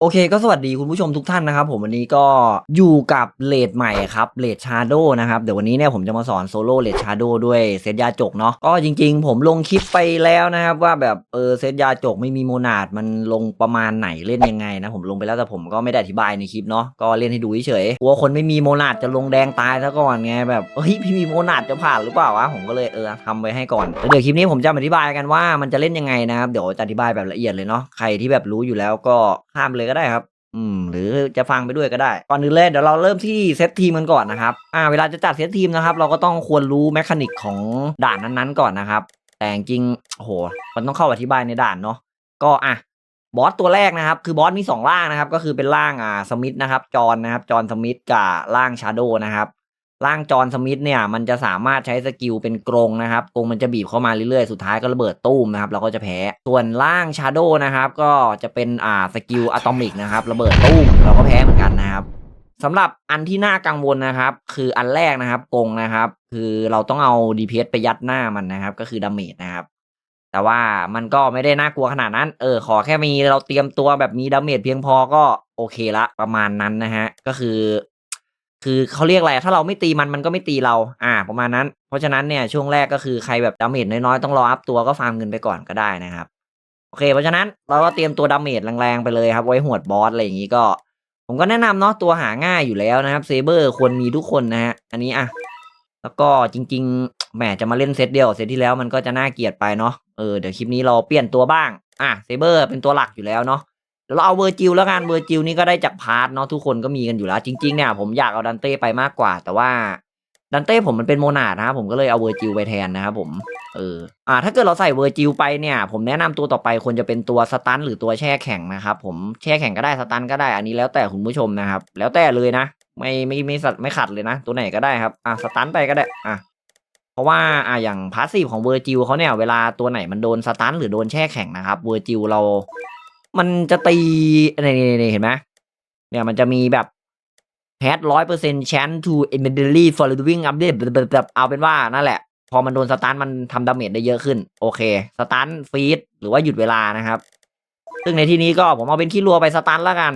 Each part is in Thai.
โอเคก็สวัสดีคุณผู้ชมทุกท่านนะครับผมวันนี้ก็อยู่กับเลดใหม่ครับเลดชาโดนะครับเดี๋ยววันนี้เนี่ยผมจะมาสอนโซโล่เลดชาโดด้วยเซตยาจกเนาะก็จริงๆ ผมลงคลิปไปแล้วนะครับว่าแบบเออเซตยาจกไม่มีโมนาดมันลงประมาณไหนเล่นยังไงนะผมลงไปแล้วแต่ผมก็ไม่ได้อธิบายในคลิปเนาะก็เล่นให้ดูเฉยๆกลัวคนไม่มีโมนาดจะลงแดงตายซะก่อนไงแบบเฮ้ยพี่มีโมนาดจะผ่านหรือเปล่าวะผมก็เลยเออทำไว้ให้ก่อนแล้วเดี๋ยวคลิปนี้ผมจะอธิบายกันว่ามันจะเล่นยังไงนะครับเดี๋ยวจะอธิบายแบบละเอียดเลยเนาะใครที่แบบรู้อยู่แล้วก็ข้ามเลยก็ได้ครับ อืม หรือจะฟังไปด้วยก็ได้ ก่อนอื่นเลยเดี๋ยวเราเริ่มที่เซตทีมกันก่อนนะครับ อ่า เวลาจะจัดเซตทีมนะครับ เราก็ต้องควรรู้แมคานิกของด่านนั้นๆก่อนนะครับ แต่จริงโห มันต้องเข้าอธิบายในด่านเนาะ ก็อะ บอสตัวแรกนะครับ คือบอสมีสองร่างนะครับ ก็คือเป็นล่างอ่าสมิธนะครับ จอนนะครับ จอนสมิธกับล่างชาโดนะครับ ร่างจอนสมิธเนี่ยมันจะสามารถใช้สกิลเป็นกรงนะครับกรงมันจะบีบเข้ามาเรื่อยๆ สุดท้ายก็ระเบิดตู้มนะครับเราก็จะแพ้ ส่วนร่างชาโดนะครับก็จะเป็นอ่าสกิลอะตอมิกนะครับระเบิดตู้มเราก็แพ้เหมือนกันนะครับสำหรับอันที่น่ากังวลนะครับ คืออันแรกนะครับกรงนะครับ คือเราต้องเอา DPS ไปยัดหน้ามันนะครับ ก็คือดาเมจนะครับ แต่ว่ามันก็ไม่ได้น่ากลัวขนาดนั้น เออ ขอแค่มีเราเตรียมตัวแบบมีดาเมจเพียงพอก็โอเคละประมาณนั้นนะฮะก็คือ คือเขาเรียกอะไร ถ้าเราไม่ตีมันมันก็ไม่ตีเรา อ่า ประมาณนั้น เพราะฉะนั้นเนี่ยช่วงแรกก็คือใครแบบดาเมจน้อยๆต้องรออัพตัวก็ฟาร์มเงินไปก่อนก็ได้นะครับ โอเค เพราะฉะนั้นเราก็เตรียมตัวดาเมจแรงๆไปเลยครับ ไว้หวดบอสอะไรอย่างนี้ก็ ผมก็แนะนำเนาะตัวหาง่ายอยู่แล้วนะครับเซเบอร์ควรมีทุกคนนะฮะ อันนี้อะ แล้วก็จริง ๆ แหมจะมาเล่นเซตเดียวเซตที่แล้วมันก็จะน่าเกลียดไปเนาะ เออเดี๋ยวคลิปนี้เราเปลี่ยนตัวบ้าง อะเซเบอร์เป็นตัวหลักอยู่แล้วเนาะ เดี๋ยวเราเอาเวอร์จิลแล้วกันเวอร์จิลนี่ก็ได้จากพาร์ทเนาะทุกคนก็มีกันอยู่แล้ว จริงๆเนี่ยผมอยากเอาดันเต้ไปมากกว่า แต่ว่าดันเต้ผมมันเป็นโมนาดนะครับผมก็เลยเอาเวอร์จิลไปแทนนะครับผมเอออ่าถ้าเกิดเราใส่เวอร์จิลไปเนี่ย ผมแนะนำตัวต่อไปควรจะเป็นตัวสตันหรือตัวแช่แข็งนะครับผมแช่แข็งก็ได้สตันก็ได้อันนี้แล้วแต่คุณผู้ชมนะครับ แล้วแต่เลยนะ ไม่ไม่ไม่สัตไม่ขัดเลยนะ ตัวไหนก็ได้ครับอะสตันไปก็ได้อะเพราะว่าอะอย่างพาสซีฟของเวอร์จิลเขาเนี่ยเวลาตัวไหนมันโดนสตันหรือโดนแช่แข็งนะครับเวอร์จิลเรา มันจะตีนี่นี่เห็นไหมเนี่ยมันจะมีแบบ had ร้อยเปอร์เซ็นต์ chance to immediately following update แบบเอาเป็นว่านั่นแหละ พอมันโดนสตันมันทำดาเมจได้เยอะขึ้น โอเค สตันฟีดหรือว่าหยุดเวลานะครับ ซึ่งในที่นี้ก็ผมเอาเป็นขี้รัวไปสตันแล้วกัน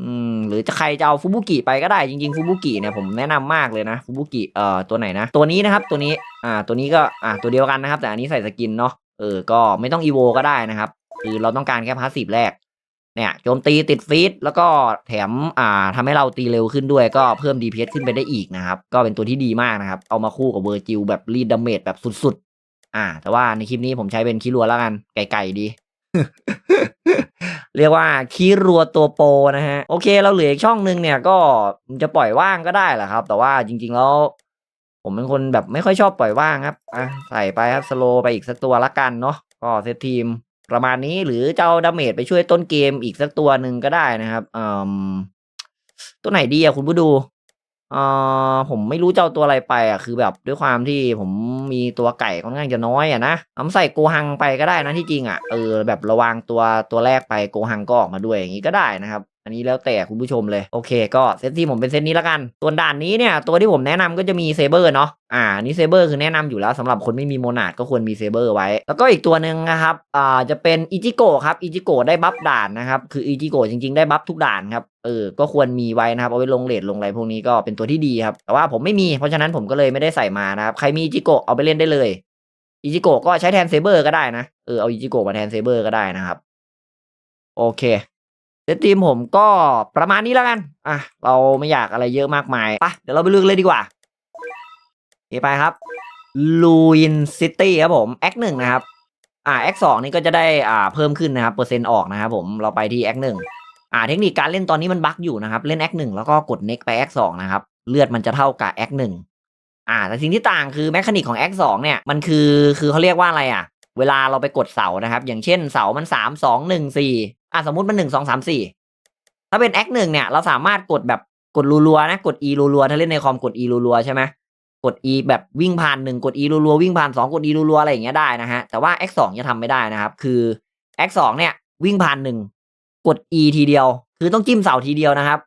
อืม หรือจะใครจะเอาฟูบุกิไปก็ได้จริงๆฟูบุกิเนี่ยผมแนะนำมากเลยนะฟูบุกิเอ่อตัวไหนนะ ตัวนี้นะครับตัวนี้อ่าตัวนี้ก็อ่าตัวเดียวกันนะครับ แต่อันนี้ใส่สกินเนาะเออก็ไม่ต้องอีโวก็ได้นะครับ คือเราต้องการแค่พาสซีฟแรก เนี่ยโจมตีติดฟีดแล้วก็แถมอ่าทำให้เราตีเร็วขึ้นด้วยก็เพิ่ม DPS ขึ้นไปได้อีกนะครับ ก็เป็นตัวที่ดีมากนะครับ เอามาคู่กับเวอร์จิลแบบรีดดาเมจแบบสุดๆ อ่า แต่ว่าในคลิปนี้ผมใช้เป็นคีรัวแล้วกัน ไก่ๆดี เรียกว่าคีรัวตัวโปรนะฮะ โอเคเราเหลืออีกช่องหนึ่งเนี่ยก็จะปล่อยว่างก็ได้แหละครับ แต่ว่าจริง ๆ แล้วผมเป็นคนแบบไม่ค่อยชอบปล่อยว่างครับ อะใส่ไปครับสโลไปอีกสักตัวละกันเนาะ ก็เซตทีม ประมาณนี้หรือเจ้าดาเมจไปช่วยต้นเกมอีกสักตัวหนึ่งก็ได้นะครับอืมตัวไหนดีอะคุณผู้ดูเออผมไม่รู้เจ้าตัวอะไรไปอะคือแบบด้วยความที่ผมมีตัวไก่ค่อนข้างจะน้อยอะนะเอาใส่โกหังไปก็ได้นะที่จริงอะเออแบบระวังตัวตัวแรกไปโกหังก็ออกมาด้วยอย่างนี้ก็ได้นะครับ อันนี้แล้วแต่คุณผู้ชมเลย โอเค ก็เซตที่ผมเป็นเซตนี้แล้วกันส่วนด่านนี้เนี่ยตัวที่ผมแนะนำก็จะมีเซเบอร์เนาะอ่านี้เซเบอร์คือแนะนำอยู่แล้วสำหรับคนไม่มีโมนาดก็ควรมีเซเบอร์ไว้ แล้วก็อีกตัวหนึ่งนะครับอ่าจะเป็นอิจิโกะครับอิจิโกะได้บัฟด่านนะครับคืออิจิโกะจริงๆได้บัฟทุกด่านครับเออก็ควรมีไว้นะครับเอาไว้ลงเลทลงอะไรพวกนี้ก็เป็นตัวที่ดีครับแต่ว่าผมไม่มีเพราะฉะนั้นผมก็เลยไม่ได้ใส่มานะครับใครมีอิจิโกะเอาไปเล่นได้เลยอิจิโกะก็ใช้แทนเซเบอร์ก็ได้นะเออเอาอิจิโกะมาแทนเซเบอร์ก็ได้นะครับโอเค เซตทีมผมก็ประมาณนี้แล้วกัน อะ เราไม่อยากอะไรเยอะมากมายไปเดี๋ยวเราไปเลือกเลยดีกว่าไปครับลูอินซิตี้ครับผมแอคหนึ่งนะครับ อ่าแอคสองนี่ก็จะได้อ่าเพิ่มขึ้นนะครับเปอร์เซ็นต์ออกนะครับผมเราไปที่แอคหนึ่งอ่าเทคนิคการเล่นตอนนี้มันบั๊กอยู่นะครับ เล่นแอคหนึ่งแล้วก็กดเน็กไปแอคสองนะครับเลือดมันจะเท่ากับแอคหนึ่งอ่า แต่สิ่งที่ต่างคือแมคานิกของแอคสองเนี่ยมันคือคือเขาเรียกว่าอะไรอะ เวลาเราไปกดเสานะครับ อย่างเช่นเสามันสามสองหนึ่งสี่ อะสมมติมันหนึ่งสองสามสี่ถ้าเป็นแอคหนึ่งเนี่ย เราสามารถกดแบบกดรัวๆนะ กด e รัวๆถ้าเล่นในคอมกด e รัวๆใช่ไหมกด e แบบวิ่งผ่านหนึ่งกด e รัวๆวิ่งผ่านสองกด e รัวๆอะไรอย่างเงี้ยได้นะฮะแต่ว่า x สองจะทำไม่ได้นะครับ คือ x สองเนี่ยวิ่งผ่านหนึ่งกด e ทีเดียว คือต้องจิ้มเสาทีเดียวนะครับ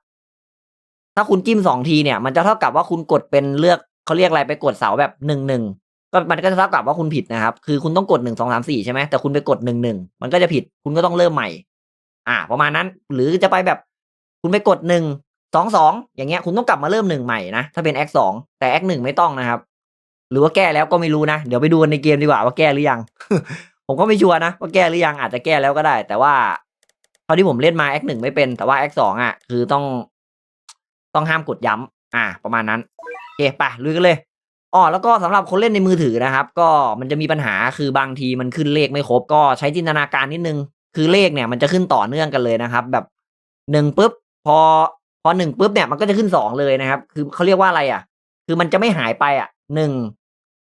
ถ้าคุณจิ้มสองทีเนี่ย มันจะเท่ากับว่าคุณกดเป็นเลือกเขาเรียกอะไรไปกดเสาแบบหนึ่งหนึ่งก็มันก็จะเท่ากับว่าคุณผิดนะครับ คือคุณต้องกดหนึ่งสองสามสี่ใช่ไหมแต่คุณไปกดหนึ่งหนึ่งมันก็จะผิดคุณก็ต้องเริ่มใหม่ อ่า ประมาณนั้น หรือจะไปแบบคุณไปกดหนึ่งสองสองอย่างเงี้ยคุณต้องกลับมาเริ่มหนึ่งใหม่นะ ถ้าเป็นแอคสองแต่แอคหนึ่งไม่ต้องนะครับ หรือว่าแก้แล้วก็ไม่รู้นะ เดี๋ยวไปดูในเกมดีกว่าว่าแก้หรือยัง ผมก็ไม่ชัวร์นะว่าแก้หรือยังอาจจะแก้แล้วก็ได้ แต่ว่าเท่าที่ผมเล่นมาแอคหนึ่งไม่เป็น แต่ว่าแอคสองอะ คือต้อง ต้องห้ามกดย้ำอ่า ประมาณนั้นโอเคไปลุยกันเลยอ๋อแล้วก็สำหรับคนเล่นในมือถือนะครับ ก็มันจะมีปัญหาคือบางทีมันขึ้นเลขไม่ครบ ก็ใช้จินตนาการนิดนึง คือเลขเนี่ยมันจะขึ้นต่อเนื่องกันเลยนะครับ แบบหนึ่งปุ๊บพอพอหนึ่งปุ๊บเนี่ยมันก็จะขึ้นสองเลยนะครับ คือเขาเรียกว่าอะไรอะ คือมันจะไม่หายไปอะหนึ่ง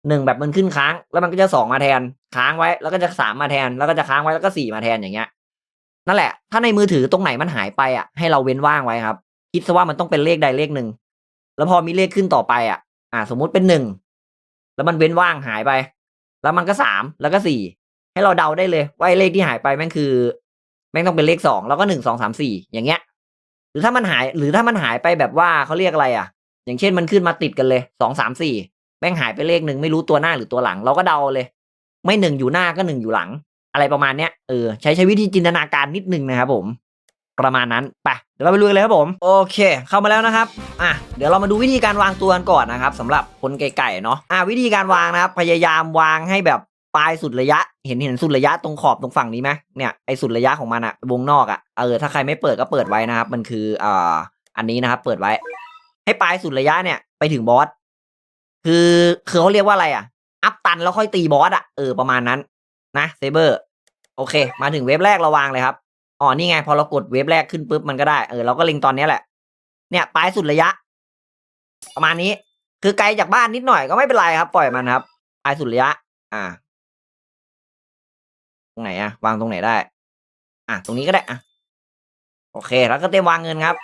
หนึ่งแบบมันขึ้นค้าง แล้วมันก็จะสองมาแทนค้างไว้ แล้วก็จะสามมาแทน แล้วก็จะค้างไว้แล้วก็สี่มาแทนอย่างเงี้ยนั่นแหละ ถ้าในมือถือตรงไหนมันหายไปอะให้เราเว้นว่างไว้ครับ คิดซะว่ามันต้องเป็นเลขใดเลขหนึ่งแล้วพอมีเลขขึ้นต่อไปอะ อ่า สมมุติเป็นหนึ่งแล้วมันเว้นว่างหายไป แล้วมันก็สามแล้วก็สี่ ให้เราเดาได้เลยว่าเลขที่หายไปแม่งคือ แม่งต้องเป็นเลขสองแล้วก็หนึ่งสองสามสี่อย่างเงี้ย หรือถ้ามันหาย หรือถ้ามันหายไปแบบว่าเขาเรียกอะไรอะ อย่างเช่นมันขึ้นมาติดกันเลยสองสามสี่แม่งหายไปเลขหนึ่งไม่รู้ตัวหน้าหรือตัวหลัง เราก็เดาเลย ไม่หนึ่งอยู่หน้าก็หนึ่งอยู่หลัง อะไรประมาณเนี้ยเออใช้ใช้วิธีจินตนาการนิดนึงนะครับผมประมาณนั้นไปเดี๋ยวเราไปลุยกันเลยครับผม โอเค เข้ามาแล้วนะครับ อะเดี๋ยวเรามาดูวิธีการวางตัวกันก่อนนะครับสำหรับคนไก่ๆเนาะอะวิธีการวางนะครับ พยายามวางให้แบบ ปลายสุดระยะ เห็นเห็นสุดระยะตรงขอบตรงฝั่งนี้ไหมเนี่ยไอสุดระยะของมันอะวงนอกอะเออถ้าใครไม่เปิดก็เปิดไว้นะครับ มันคืออ่าอันนี้นะครับ เปิดไว้ ให้ปลายสุดระยะเนี่ย ไปถึงบอสคือคือเขาเรียกว่าอะไรอะอัพตันแล้วค่อยตีบอสอะเออประมาณนั้น นะเซเบอร์โอเค มาถึงเว็บแรกเราวางเลยครับอ๋อนี่ไง พอเรากดเวฟแรกขึ้นปุ๊บมันก็ได้เออเราก็เล็งตอนนี้แหละ เนี่ยปลายสุดระยะ ประมาณนี้ คือไกลจากบ้านนิดหน่อยก็ไม่เป็นไรครับ ปล่อยมันครับปลายสุดระยะ อ่า ตรงไหนอะวางตรงไหนได้ อะ ตรงนี้ก็ได้อะโอเค แล้วก็เต็มวางเงินครับ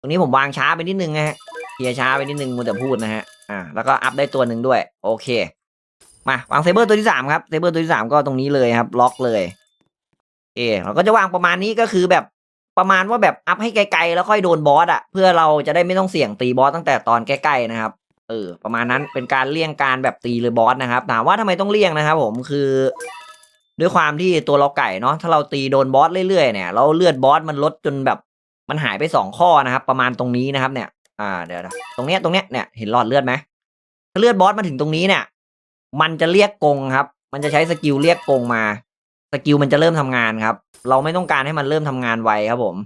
ตรงนี้ผมวางช้าไปนิดนึงนะฮะเคลียช้าไปนิดนึงมัวแต่พูดนะฮะ อ่า แล้วก็อัพได้ตัวหนึ่งด้วย โอเค มาวางเซเบอร์ตัวที่สามครับเซเบอร์ตัวที่สามก็ตรงนี้เลยครับ ล็อกเลยเออเราก็จะวางประมาณนี้ก็คือแบบประมาณว่าแบบอัพให้ไกลๆแล้วค่อยโดนบอสอะเพื่อเราจะได้ไม่ต้องเสี่ยงตีบอสตั้งแต่ตอนใกล้ๆนะครับ เออ ประมาณนั้นเป็นการเลี่ยงการแบบตีเลยบอสนะครับถามว่าทำไมต้องเลี่ยงนะครับ ผมคือ ด้วยความที่ตัวเราไก่เนาะถ้าเราตีโดนบอสเรื่อยๆเนี่ยเราเลือดบอสมันลดจนแบบมันหายไปสองข้อนะครับ ประมาณตรงนี้นะครับเนี่ย อ่าเดี๋ยวตรงเนี้ยตรงเนี้ยเนี่ยเห็นหลอดเลือดไหมถ้าเลือดบอสมาถึงตรงนี้เนี่ย มันจะเรียกกงครับ มันจะใช้สกิลเรียกกงมา สกิลมันจะเริ่มทำงานครับ เราไม่ต้องการให้มันเริ่มทำงานไวครับผม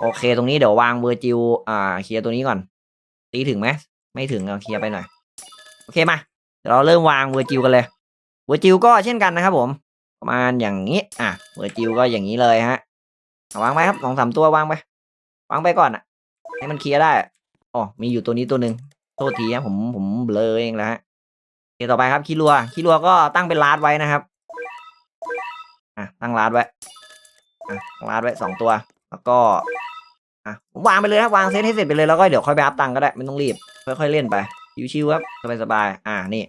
โอเค ตรงนี้เดี๋ยววางเวอร์จิลอ่า เคลียร์ตัวนี้ก่อน ตีถึงไหม ไม่ถึงเอาเคลียร์ไปหน่อย โอเคมาเดี๋ยวเราเริ่มวางเวอร์จิลกันเลย เวอร์จิลก็เช่นกันนะครับผม ประมาณอย่างนี้ อะ เวอร์จิลก็อย่างนี้เลยฮะวางไปครับสองสามตัววางไป วางไปก่อนอะ ให้มันเคลียร์ได้อ๋อมีอยู่ตัวนี้ตัวหนึ่งโทษทีนะผมผมเบลอเองแล้วฮะเต่อไปครับคีรัวคีรัวก็ตั้งเป็นลาดไว้นะครับ อะตั้งลาดไว้อะลาดไว้สองตัว แล้วก็ อะวางไปเลยครับวางเซตให้เสร็จไปเลยแล้วก็เดี๋ยวค่อยไปอัพตังก็ได้ไม่ต้องรีบค่อยๆเล่นไปชิวๆครับสบายๆอะนี่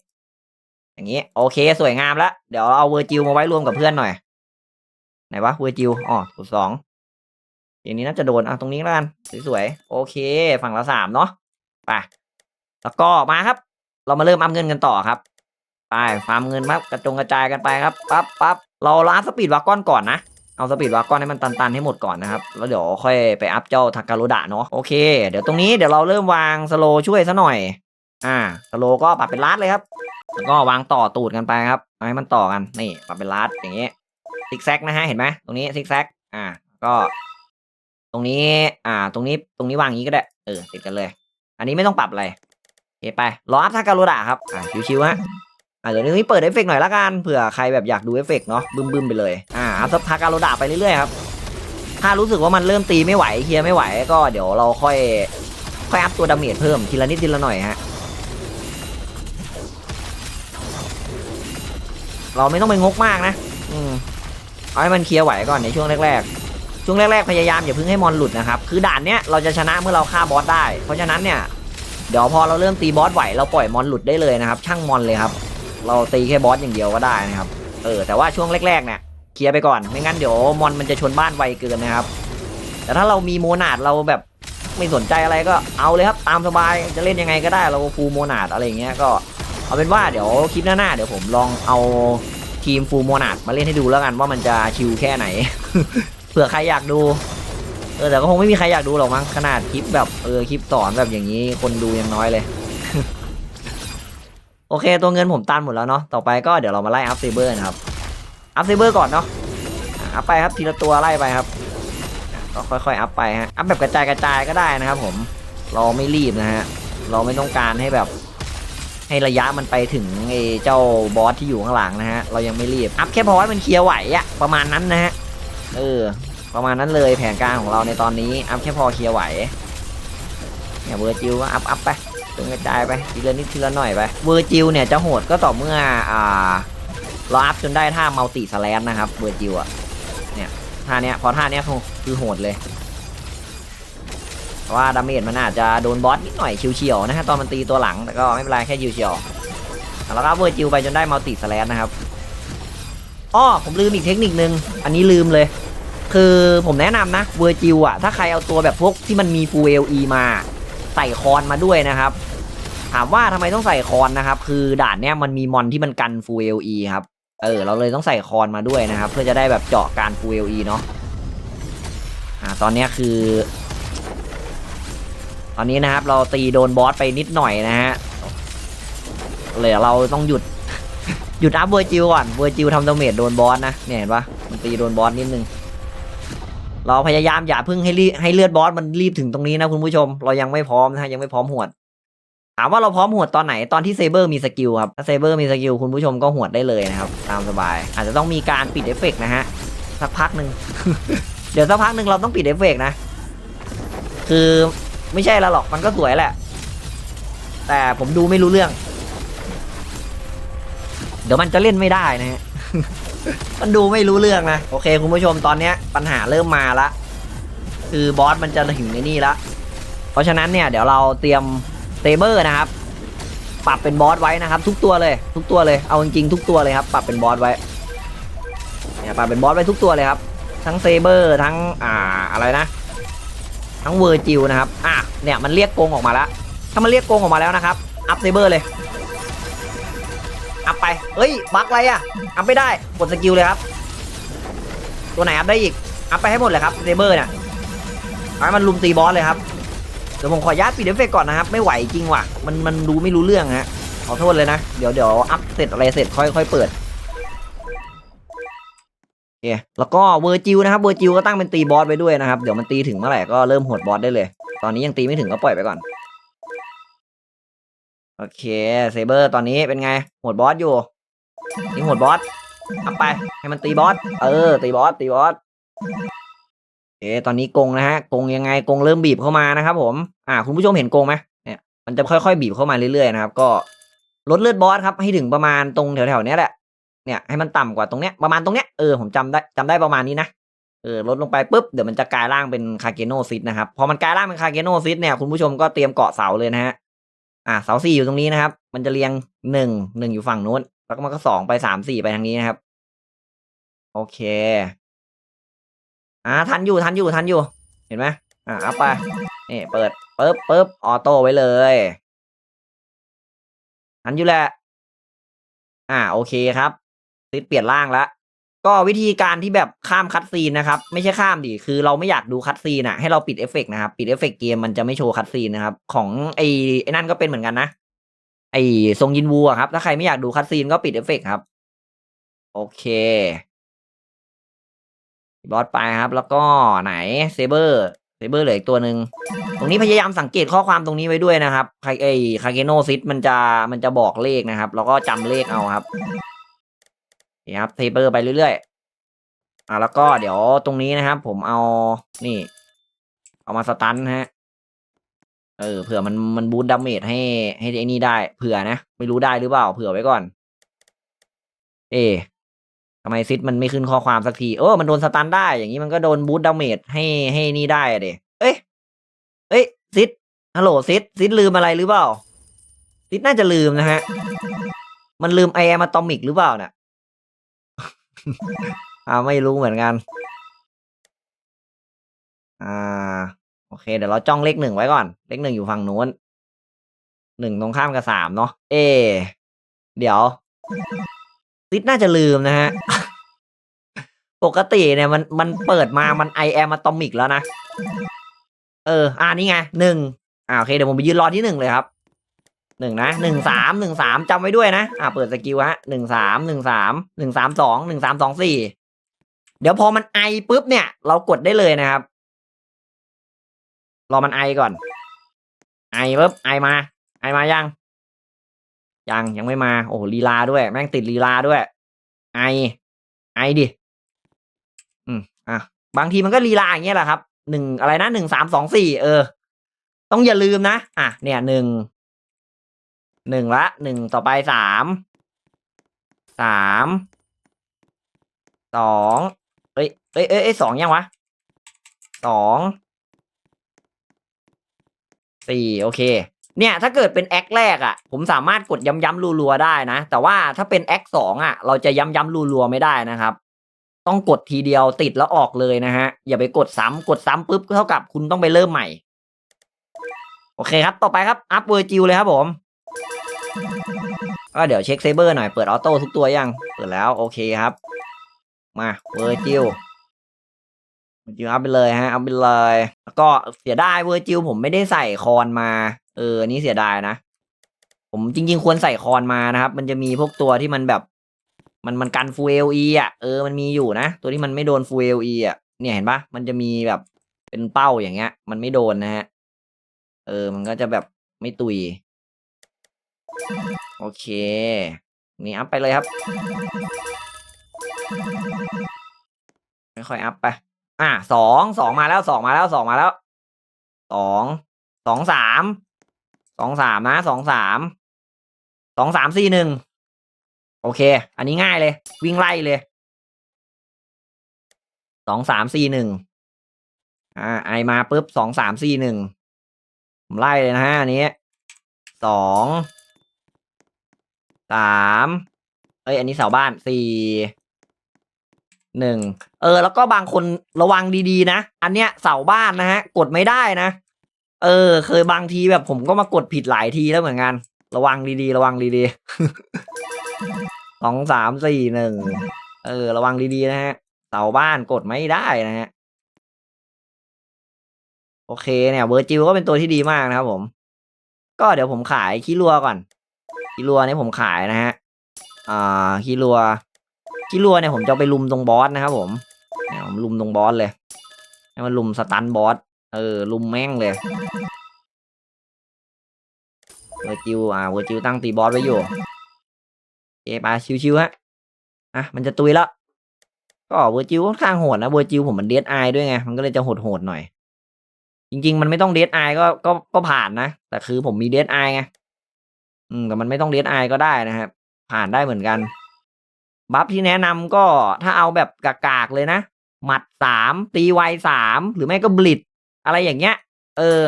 อย่างนี้ โอเคสวยงามแล้วเดี๋ยวเอาเวอร์จิลมาไว้รวมกับเพื่อนหน่อยไหนวะเวอร์จิลอ๋อตัวสองอย่างนี้น่าจะโดนอะตรงนี้แล้วกันสวยๆโอเค ฝั่งละสามเนาะไปแล้วก็มาครับ เรามาเริ่มอัพเงินกันต่อครับไปฟาร์มเงินมากระจงกระจายกันไปครับปั๊บปั๊บเราล้าสปีดวากอนก่อนนะ เอาสปีดวากอนให้มันตันๆให้หมดก่อนนะครับ แล้วเดี๋ยวค่อยไปอัพเจ้าทาการโรดะเนาะโอเค เดี๋ยวตรงนี้เดี๋ยวเราเริ่มวางสโลช่วยซะหน่อย อ่าสโลก็ปรับเป็นลัดเลยครับแล้วก็วางต่อตูดกันไปครับให้มันต่อกันนี่ปรับเป็นลัดอย่างเงี้ยซิกแซกนะฮะเห็นไหมตรงนี้ซิกแซกอ่า ก็ ตรงนี้ อ่า ตรงนี้ตรงนี้วางอย่างนี้ก็ได้เออติดกันเลย อันนี้ไม่ต้องปรับอะไรโอเคไปรออัพทาการโรดะครับอ่าชิวๆฮะอะเดี๋ยวนี้เปิดเอฟเฟกต์หน่อยละกันเผื่อใครแบบอยากดูเอฟเฟกต์เนาะบึ้มๆไปเลยอ่า อัพทาการโรดาไปเรื่อยๆครับ ถ้ารู้สึกว่ามันเริ่มตีไม่ไหวเคลียร์ไม่ไหวก็เดี๋ยวเราค่อย ค่อยอัพตัวดาเมจเพิ่มทีละนิดทีละหน่อยฮะ เราไม่ต้องไปงกมากนะ อืมเอาให้มันเคลียร์ไหวก่อนในช่วงแรกๆ ช่วงแรกๆพยายามอย่าเพิ่งให้มอนหลุดนะครับ คือด่านเนี้ยเราจะชนะเมื่อเราฆ่าบอสได้ เพราะฉะนั้นเนี่ยเดี๋ยวพอเราเริ่มตีบอสไหวเราปล่อยมอนหลุดได้เลยนะครับ ช่างมอนเลยครับ เราตีแค่บอสอย่างเดียวก็ได้นะครับ เออแต่ว่าช่วงแรกๆเนี่ย เคลียร์ไปก่อน ไม่งั้นเดี๋ยวมอนมันจะชนบ้านไวเกินนะครับ แต่ถ้าเรามีโมนาดเราแบบไม่สนใจอะไรก็เอาเลยครับตามสบายจะเล่นยังไงก็ได้เราฟูลโมนาดอะไรอย่างเงี้ยก็เอาเป็นว่าเดี๋ยวคลิปหน้าๆเดี๋ยวผมลองเอาทีมฟูโมนาดมาเล่นให้ดูแล้วกันว่ามันจะชิวแค่ไหนเผื่อใครอยากดูเออแต่ก็คงไม่มีใครอยากดูหรอกมั้งขนาดคลิปแบบเออคลิปสอนแบบอย่างนี้คนดูยังน้อยเลย โอเคตัวเงินผมตันหมดแล้วเนาะต่อไปก็เดี๋ยวเรามาไล่อัพเซเบอร์นะครับ อัพเซเบอร์ก่อนเนาะอัพไปครับทีละตัวไล่ไปครับ ก็ค่อยๆอัพไปฮะอัพแบบกระจายกระจายก็ได้นะครับ ผมเราไม่รีบนะฮะเราไม่ต้องการให้แบบ ให้ระยะมันไปถึงไอ้เจ้าบอสที่อยู่ข้างหลังนะฮะเรายังไม่รีบอัพแค่พอให้มันเคลียร์ไหวอะประมาณนั้นนะฮะเออประมาณนั้นเลยแผนการของเราในตอนนี้อัพแค่พอเคลียร์ไหวเนี่ยเวอร์จิลก็อัพอัพไปกระจายไปทีละนิดทีละหน่อยไปเวอร์จิลเนี่ยจะโหดก็ต่อเมื่ออ่า เราอัพจนได้ท่ามัลติสแลนนะครับเวอร์จิลอะเนี่ยท่าเนี้ยพอท่าเนี้ยคือโหดเลยเพราะว่าดาเมจมันอาจจะโดนบอสนิดหน่อยเฉียวๆนะฮะตอนมันตีตัวหลังแต่ก็ไม่เป็นไรแค่เฉียวๆแล้วก็เวอร์จิลไปจนได้มัลติสแลนนะครับอ้อผมลืมอีกเทคนิคนึง อันนี้ลืมเลย คือผมแนะนำนะเวอร์จิลอะถ้าใครเอาตัวแบบพวกที่มันมีฟูเอลีมาใส่คอนมาด้วยนะครับถามว่าทำไมต้องใส่คอนนะครับ คือด่านเนี้ยมันมีมอนที่มันกันฟูเอลีครับ เออเราเลยต้องใส่คอนมาด้วยนะครับ เพื่อจะได้แบบเจาะการฟูเอลีเนาะอ่าตอนนี้คือ ตอนนี้นะครับ เราตีโดนบอสไปนิดหน่อยนะฮะเลยเราต้องหยุดหยุดอัพเวอร์จิลก่อนเวอร์จิลทำดาเมจโดนบอสนะเนี่ยเห็นปะมันตีโดนบอสนิดนึงเราพยายามอย่าเพิ่งให้รีให้เลือดบอสมันรีบถึงตรงนี้นะคุณผู้ชม เรายังไม่พร้อมนะฮะยังไม่พร้อมหวด ถามว่าเราพร้อมหวดตอนไหนตอนที่เซเบอร์มีสกิลครับถ้าเซเบอร์มีสกิลคุณผู้ชมก็หวดได้เลยนะครับตามสบาย อาจจะต้องมีการปิดเอฟเฟกต์นะฮะสักพักหนึ่งเดี๋ยวสักพักหนึ่งเราต้องปิดเอฟเฟกต์นะ คือไม่ใช่แล้วหรอกมันก็สวยแหละ แต่ผมดูไม่รู้เรื่อง เดี๋ยวมันจะเล่นไม่ได้นะฮะมันดูไม่รู้เรื่องนะโอเค คุณผู้ชมตอนเนี้ยปัญหาเริ่มมาละคือบอสมันจะถึงในนี่ละเพราะฉะนั้นเนี่ยเดี๋ยวเราเตรียม เซเบอร์นะครับ ปรับเป็นบอสไว้นะครับ ทุกตัวเลย ทุกตัวเลยเอาจริงๆทุกตัวเลยครับ ปรับเป็นบอสไว้เนี่ยปรับเป็นบอสไว้ทุกตัวเลยครับ ทั้งเซเบอร์ทั้งอ่าอะไรนะ ทั้งเวอร์จิลนะครับอะเนี่ยมันเรียกโกงออกมาแล้ว ถ้ามันเรียกโกงออกมาแล้วนะครับอัพเซเบอร์เลยอัพไปเฮ้ยบักอะไรอะอัพไม่ได้กดสกิลเลยครับ ตัวไหนอัพได้อีกอัพไปให้หมดเลยครับเซเบอร์เนี่ยเอาให้มันลุมตีบอสเลยครับ เดี๋ยวผมขออนุญาตปิดเอฟเฟกก่อนนะครับ ไม่ไหวจริงว่ะ มันมันดูไม่รู้เรื่องฮะ ขอโทษเลยนะ เดี๋ยวเดี๋ยวอัพเสร็จอะไรเสร็จค่อยค่อยเปิดโอเคแล้วก็เวอร์จิลนะครับ เวอร์จิลก็ตั้งเป็นตีบอสไปด้วยนะครับ เดี๋ยวมันตีถึงเมื่อไหร่ก็เริ่มโหดบอสได้เลย ตอนนี้ยังตีไม่ถึงก็ปล่อยไปก่อน โอเค เซเบอร์ตอนนี้เป็นไง โหดบอสอยู่นี่โหดบอสอัพไป ให้มันตีบอส เออ ตีบอส ตีบอส เอ๊ตอนนี้กงนะฮะกงยังไงกงเริ่มบีบเข้ามานะครับ ผม อ่า คุณผู้ชมเห็นกงไหมเนี่ยมันจะค่อยๆบีบเข้ามาเรื่อยๆนะครับ ก็ลดเลือดบอสครับให้ถึงประมาณตรงแถวๆนี้แหละเนี่ยให้มันต่ำกว่าตรงเนี้ยประมาณตรงเนี้ยเออผมจำได้จำได้ประมาณนี้นะเออลดลงไปปุ๊บเดี๋ยวมันจะกลายร่างเป็นคาเกโนซิตนะครับพอมันกลายร่างเป็นคาเกโนซิตเนี่ยคุณผู้ชมก็เตรียมเกาะเสาเลยนะฮะอ่าเสาสี่อยู่ตรงนี้นะครับ มันจะเรียงหนึ่งหนึ่งอยู่ฝั่งนู้น แล้วก็มันก็สองไปสามสี่ไปทางนี้นะครับ โอเค อ่าทันอยู่ทันอยู่ทันอยู่ เห็นไหมอ่าเอาไปนี่เปิดปึ๊บปึ๊บออโต้ไว้เลยทันอยู่แหละ อ่าโอเคครับซิดเปลี่ยนร่างแล้วก็วิธีการที่แบบข้ามคัดซีนนะครับไม่ใช่ข้ามดิคือเราไม่อยากดูคัดซีนอะให้เราปิดเอฟเฟกต์นะครับปิดเอฟเฟกต์เกมมันจะไม่โชว์คัดซีนนะครับ ของไอ้ไอ้นั่นก็เป็นเหมือนกันนะไอ้ทรงยินวูอะครับ ถ้าใครไม่อยากดูคัดซีนก็ปิดเอฟเฟกต์ครับ โอเค บอสไปครับ แล้วก็ไหนเซเบอร์เซเบอร์เหลืออีกตัวหนึ่งตรงนี้พยายามสังเกตข้อความตรงนี้ไว้ด้วยนะครับใครไอคาเกโนซิตมันจะมันจะบอกเลขนะครับ แล้วก็จำเลขเอาครับนี่ครับเซเบอร์ไปเรื่อยๆอ่าแล้วก็เดี๋ยวตรงนี้นะครับ ผมเอานี่ เอามาสตันฮะเออเผื่อมันมันบูทดาเมจให้ให้ไอ้นี่ได้เผื่อนะ ไม่รู้ได้หรือเปล่าเผื่อไว้ก่อน เอ ทำไมซิดมันไม่ขึ้นข้อความสักทีเออมันโดนสตันได้ อย่างนี้มันก็โดนบูทดาเมจให้ให้นี่ได้เดเอ้ยเอ้ยซิดฮัลโหลซิดซิดลืมอะไรหรือเปล่าซิดน่าจะลืมนะฮะ มันลืมไอแอมอะตอมิกหรือเปล่าเนี่ยอ่าไม่รู้เหมือนกัน อ่า โอเค เดี๋ยวเราจ้องเลขหนึ่งไว้ก่อน เลขหนึ่งอยู่ฝั่งนู้นหนึ่งตรงข้ามกับสามเนาะเอ เดี๋ยว ซิดน่าจะลืมนะฮะ ปกติเนี่ยมันมันเปิดมามันไอแอมอะตอมิกแล้วนะ เออ อ่านี่ไงหนึ่งอ่าโอเค เดี๋ยวผมไปยืนรอที่หนึ่งเลยครับหนึ่งนะหนึ่งสามหนึ่งสามจำไว้ด้วยนะ อ่าเปิดสกิลฮะหนึ่งสามหนึ่งสามหนึ่งสามสองหนึ่งสามสองสี่เดี๋ยวพอมันไอปุ๊บเนี่ย เรากดได้เลยนะครับ รอมันไอก่อน ไอปุ๊บไอมา ไอมายัง ยังยังไม่มาโอ้ลีลาด้วย แม่งติดลีลาด้วย ไอ ไอดิ อืมอะบางทีมันก็ลีลาอย่างเงี้ยแหละครับหนึ่งอะไรนะหนึ่งสามสองสี่เออ ต้องอย่าลืมนะ อะ เนี่ยหนึ่งหนึ่งละหนึ่งต่อไปสามสามสองเอ้ยเอ้ยเอ้ยเอ้ยสองยังวะสองสี่โอเค เนี่ยถ้าเกิดเป็นแอคแรกอะผมสามารถกดย้ำๆรัวๆได้นะ แต่ว่าถ้าเป็นแอคสองอะเราจะย้ำๆรัวๆไม่ได้นะครับ ต้องกดทีเดียวติดแล้วออกเลยนะฮะ อย่าไปกดซ้ำกดซ้ำปุ๊บเท่ากับคุณต้องไปเริ่มใหม่ โอเคครับ ต่อไปครับอัพเวอร์จิวเลยครับผมก็เดี๋ยวเช็คเซเบอร์หน่อยเปิดออโต้ทุกตัวยัง เปิดแล้วโอเคครับ มาเวอร์จิวเอร์จิวอัพไปเลยฮะอัพไปเลย แล้วก็เสียดายเวอร์จิวผมไม่ได้ใส่คอนมา เอออันนี้เสียดายนะ ผมจริง ๆ ควรใส่คอนมานะครับ มันจะมีพวกตัวที่มันแบบ มันมันกันฟูเอลีอะเออมันมีอยู่นะ ตัวที่มันไม่โดนฟูเอลีอะเนี่ยเห็นปะมันจะมีแบบเป็นเป้าอย่างเงี้ย มันไม่โดนนะฮะเออ มันก็จะแบบไม่ตุย โอเค นี่อัพไปเลยครับค่อยๆอัพไป อะสองสองมาแล้วสองมาแล้วสองมาแล้วสองสองสาม สองสามนะสองสามสองสามสี่หนึ่งโอเค อันนี้ง่ายเลย วิ่งไล่เลยสองสามสี่หนึ่งอ่าไอมาปุ๊บสองสามสี่หนึ่งผมไล่เลยนะฮะอันนี้สองสามเอ้ย อันนี้เสาบ้านสี่หนึ่งเออ แล้วก็บางคนระวังดีๆนะ อันเนี้ยเสาบ้านนะฮะ กดไม่ได้นะ เออ เคยบางทีแบบผมก็มากดผิดหลายทีแล้วเหมือนกัน ระวังดีๆ ระวังดีๆสองสามสี่หนึ่งเออ ระวังดีๆนะฮะเสาบ้านกดไม่ได้นะฮะโอเคเนี่ยเวอร์จิลก็เป็นตัวที่ดีมากนะครับผม ก็เดี๋ยวผมขายคิรัวก่อนคิรัวเนี่ยผมขายนะฮะอ่าคิรัวคิรัวเนี่ยผมจะไปลุมตรงบอสนะครับผมเนี่ยผมลุมตรงบอสเลยให้มันลุมสตันบอส เออลุมแม่งเลยเวอร์จิลอ่าเวอร์จิลตั้งตีบอสไว้อยู่โอเคไปชิวๆฮะอะมันจะตุยแล้วก็เวอร์จิลค่อนข้างโหดนะเวอร์จิลผมมันเดดไอด้วยไงมันก็เลยจะโหดๆหน่อย จริง ๆ มันไม่ต้องเดดไอก็ก็ก็ผ่านนะ แต่คือผมมีเดดไอไงอืมแต่มันไม่ต้องเดดไอก็ได้นะครับผ่านได้เหมือนกัน บัฟที่แนะนำก็ถ้าเอาแบบกากๆเลยนะ หมัดสามตีไวสามหรือไม่ก็บลิด อะไรอย่างเงี้ย เออ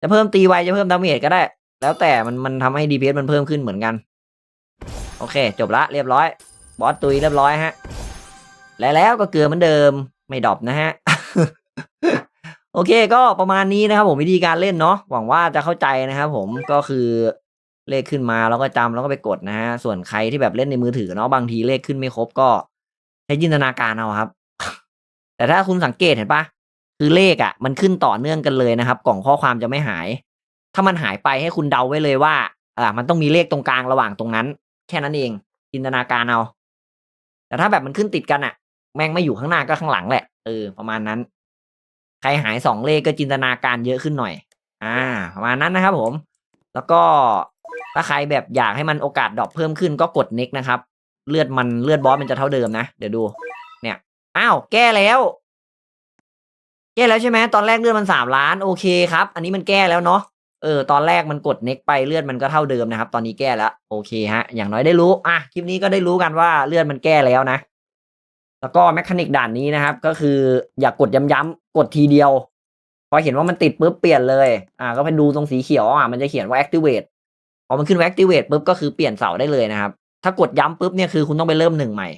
จะเพิ่มตีไวจะเพิ่มดาเมจก็ได้ แล้วแต่มันมันทำให้ดีเพมันเพิ่มขึ้นเหมือนกัน โอเค จบละเรียบร้อย บอสตุยเรียบร้อยฮะ และแล้วก็เกลือเหมือนเดิมไม่ดรอปนะฮะ โอเค ก็ประมาณนี้นะครับผมวิธีการเล่นเนาะหวังว่าจะเข้าใจนะครับผมก็คือเลขขึ้นมาแล้วก็จำแล้วก็ไปกดนะฮะส่วนใครที่แบบเล่นในมือถือเนาะบางทีเลขขึ้นไม่ครบก็ให้จินตนาการเอาครับ แต่ถ้าคุณสังเกตเห็นปะ คือเลขอะ่ะ มันขึ้นต่อเนื่องกันเลยนะครับ กล่องข้อความจะไม่หาย ถ้ามันหายไปให้คุณเดาไว้เลยว่าอ่ามันต้องมีเลขตรงกลางระหว่างตรงนั้น แค่นั้นเอง จินตนาการเอา แต่ถ้าแบบมันขึ้นติดกันอะ่ะ แม่งไม่อยู่ข้างหน้าก็ข้างหลังแหละเออประมาณนั้น ใครหายสองเลขก็จินตนาการเยอะขึ้นหน่อย อ่า ประมาณนั้นนะครับผม แล้วก็ถ้าใครแบบอยากให้มันโอกาสดรอปเพิ่มขึ้นก็กดเน็กนะครับ เลือดมันเลือดบอสมันจะเท่าเดิมนะ เดี๋ยวดู เนี่ย อ้าว แก้แล้ว แก้แล้วใช่ไหมตอนแรกเลือดมันสามล้านโอเคครับ อันนี้มันแก้แล้วเนาะเออตอนแรกมันกดเน็กไปเลือดมันก็เท่าเดิมนะครับ ตอนนี้แก้แล้วโอเคฮะ อย่างน้อยได้รู้อะคลิปนี้ก็ได้รู้กันว่าเลือดมันแก้แล้วนะ แล้วก็แมคานิกด่านนี้นะครับ ก็คืออย่ากกดย้ำๆกดทีเดียว พอเห็นว่ามันติดปุ๊บเปลี่ยนเลยอ่าก็ไปดูตรงสีเขียวอะมันจะเขียนว่า activate พอมันขึ้นว่า activate ปุ๊บก็คือเปลี่ยนเสาได้เลยนะครับ ถ้ากดย้ำปุ๊บเนี่ยคือคุณต้องไปเริ่มหนึ่งใหม่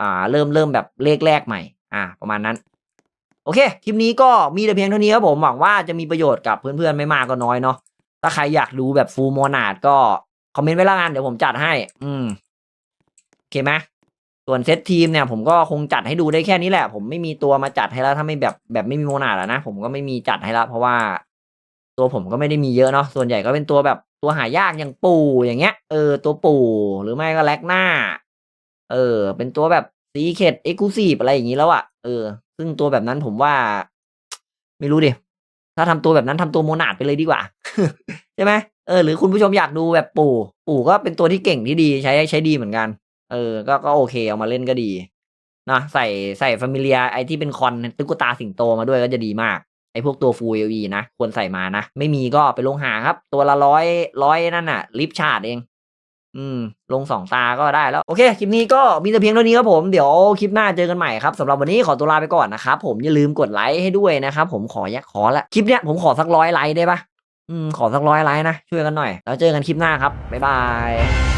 อ่า เริ่มเริ่มแบบเลขแรกใหม่ อ่า ประมาณนั้น โอเค คลิปนี้ก็มีแต่เพียงเท่านี้ครับผม หวังว่าจะมีประโยชน์กับเพื่อนๆ ไม่มากก็น้อยเนาะ ถ้าใครอยากดูแบบฟูลโมนาดก็ คอมเมนต์ไว้ละกันเดี๋ยวผมจัดให้ อืมเคไหมส่วนเซตทีมเนี่ยผมก็คงจัดให้ดูได้แค่นี้แหละ ผมไม่มีตัวมาจัดให้แล้ว ถ้าไม่แบบแบบไม่มีโมนาดอะนะ ผมก็ไม่มีจัดให้แล้ว เพราะว่า ตัวผมก็ไม่ได้มีเยอะเนาะ ส่วนใหญ่ก็เป็นตัวแบบตัวหายากอย่างปู่อย่างเงี้ย เออ ตัวปู่หรือไม่ก็แลกหน้า เออ เป็นตัวแบบซีเคดเอ็กซ์คลูซีฟอะไรอย่างนี้แล้วอะ เออ ซึ่งตัวแบบนั้นผมว่า ไม่รู้ดิถ้าทำตัวแบบนั้นทำตัวโมนาดไปเลยดีกว่าใช่ไหมเออหรือคุณผู้ชมอยากดูแบบปู่ ปู่ก็เป็นตัวที่เก่งที่ดีใช้ใช้ดีเหมือนกัน เออ ก็ก็โอเคเอามาเล่นก็ดีนะใส่ใส่ฟามิเลียไอที่เป็นคอนตุ๊กตาสิงโตมาด้วยก็จะดีมากไอพวกตัวฟูเอวีนะควรใส่มานะ ไม่มีก็ไปลงหาครับ ตัวละร้อยร้อยนั่นน่ะ ลิฟชาร์ดเอง อืม ลงสองตาก็ได้แล้ว โอเค คลิปนี้ก็มีแต่เพียงเท่านี้ครับผม เดี๋ยวคลิปหน้าเจอกันใหม่ครับสำหรับวันนี้ขอตัวลาไปก่อนนะครับผมอย่าลืมกดไลค์ให้ด้วยนะครับผมขอยักขอละคลิปเนี้ยผมขอสักร้อยไลค์ได้ปะอืมขอสักร้อยไลค์นะช่วยกันหน่อย แล้วเจอกันคลิปหน้าครับบ๊ายบาย